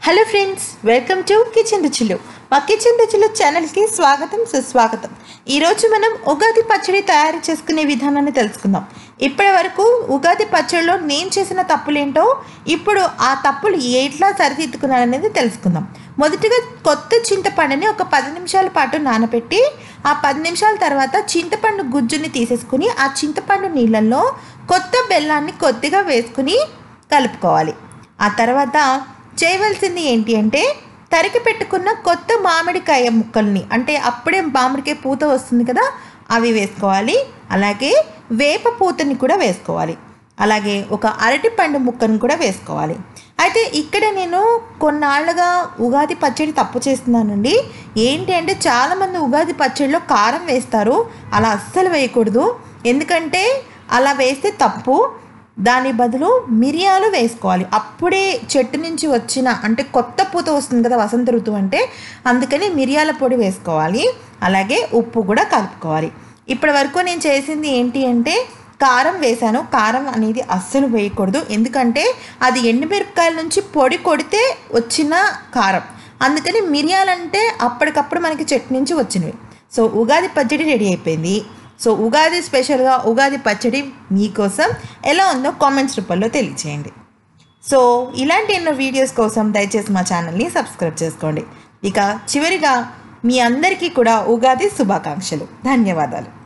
Hello friends welcome to kitchen రుచులు మా kitchen రుచులు ఛానల్కి స్వాగతం సుస్వాగతం. ఈరోజు మనం ఉగాది పచ్చడి తయారు చేసుకునే విధానాన్ని తెలుసుకుందాం. ఇప్పటి వరకు ఉగాది పచ్చడిలో నేను చేసిన తప్పులేంటో ఇప్పుడు ఆ తప్పులు ఎట్లా సరిదిద్దుకున్నాననేది తెలుసుకుందాం. మొదటిగా కొత్త చింతపండుని ఒక పది నిమిషాల పాటు నానబెట్టి ఆ పది నిమిషాల తర్వాత చింతపండు గుజ్జుని తీసేసుకుని ఆ చింతపండు నీళ్ళల్లో కొత్త బెల్లాన్ని కొద్దిగా వేసుకుని కలుపుకోవాలి. ఆ తర్వాత చేయవలసింది ఏంటి అంటే తరిగి పెట్టుకున్న కొత్త మామిడికాయ ముక్కల్ని అంటే అప్పుడే మామిడికాయ పూత వస్తుంది కదా అవి వేసుకోవాలి. అలాగే వేప పూతని కూడా వేసుకోవాలి. అలాగే ఒక అరటి పండు ముక్కను కూడా వేసుకోవాలి. అయితే ఇక్కడ నేను కొన్నాళ్ళుగా ఉగాది పచ్చడి తప్పు చేస్తున్నానండి. ఏంటి అంటే చాలామంది ఉగాది పచ్చడిలో కారం వేస్తారు. అలా అస్సలు వేయకూడదు. ఎందుకంటే అలా వేస్తే తప్పు. దాని బదులు మిరియాలు వేసుకోవాలి. అప్పుడే చెట్టు నుంచి వచ్చిన అంటే కొత్త పూత వస్తుంది కదా వసంత ఋతువు అంటే అందుకని మిరియాల పొడి వేసుకోవాలి. అలాగే ఉప్పు కూడా కలుపుకోవాలి. ఇప్పటి వరకు నేను చేసింది ఏంటి అంటే కారం వేశాను. కారం అనేది అస్సలు వేయకూడదు. ఎందుకంటే అది ఎండుమిరపకాయల నుంచి పొడి కొడితే వచ్చిన కారం. అందుకని మిరియాలంటే అప్పటికప్పుడు మనకి చెట్టు నుంచి వచ్చినవి. సో ఉగాది పచ్చడి రెడీ అయిపోయింది. సో ఉగాది స్పెషల్గా ఉగాది పచ్చడి మీకోసం ఎలా ఉందో కామెంట్స్ రూపంలో తెలియచేయండి. సో ఇలాంటి ఎన్నో వీడియోస్ కోసం దయచేసి మా ఛానల్ని సబ్స్క్రైబ్ చేసుకోండి. ఇక చివరిగా మీ అందరికీ కూడా ఉగాది శుభాకాంక్షలు. ధన్యవాదాలు.